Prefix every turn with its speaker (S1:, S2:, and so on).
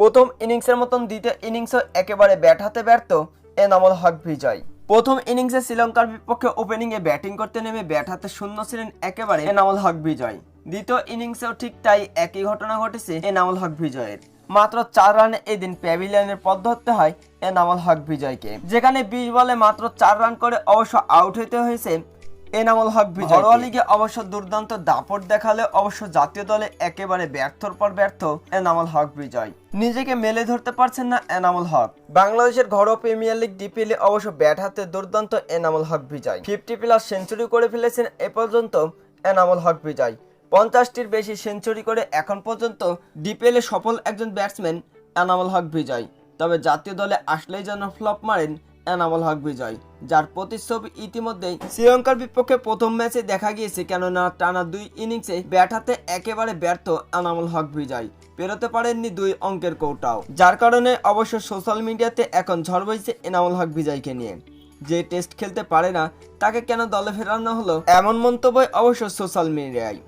S1: প্রথম ইনিংসের মতন দ্বিতীয় ইনিংসও একেবারে ব্যাট হাতে ব্যর্থ এনামুল হক বিজয়। প্রথম ইনিংসে শ্রীলঙ্কার বিপক্ষে ওপেনিংয়ে ব্যাটিং করতে নেমে ব্যাট হাতে শূন্য ছিলেন একেবারে এনামুল হক বিজয়। দ্বিতীয় ইনিংসেও ঠিক তাই একই ঘটনা ঘটেছে এনামুল হক বিজয়ের। মাত্র চার রানে এদিন প্যাভিলিয়নের পথ ধরতে হয় এনামুল হক বিজয়কে। যেখানে বিশ বলে মাত্র চার রান করে অবশ্য আউট হতে হয়েছে এনামুল হক বিজয় ঘরোয়া লিগে অবশ্য দুর্দান্ত দাপট দেখালে অবশ্য জাতীয় দলে একেবারে ব্যর্থর পর ব্যর্থ এনামুল হক বিজয়। নিজেকে মেলে ধরতে পারছেন না এনামুল হক। বাংলাদেশের ঘরোয়া প্রিমিয়ার লিগ ডিপিএল এ অবশ্য ব্যাট হাতে দুর্দান্ত Enamul Haque Bijoy. Fifty plus century করে ফেলেছেন এ পর্যন্ত এনামুল হক বিজয়। পঞ্চাশটির বেশি সেঞ্চুরি করে এখন পর্যন্ত ডিপিএলে সফল একজন ব্যাটসম্যান এনামুল হক বিজয়। তবে জাতীয় দলে আসলেই যেন ফ্লপ মারেন এনামুল হক বিজয়, যার প্রতিচ্ছবি ইতিমধ্যেই শ্রীলঙ্কার বিপক্ষে প্রথম ম্যাচে দেখা গিয়েছে, কেননা টানা দুই ইনিংসে ব্যাট হাতে একেবারে ব্যর্থ এনামুল হক বিজয়, পেরোতে পারেননি দুই অঙ্কের কৌটাও, যার কারণে অবশ্য সোশ্যাল মিডিয়াতে এখন ঝড় বইছে এনামল হক বিজয়কে নিয়ে। যে টেস্ট খেলতে পারে না, তাকে কেন দলে ফেরানো হলো এমন মন্তব্য অবশ্য সোশ্যাল মিডিয়ায়।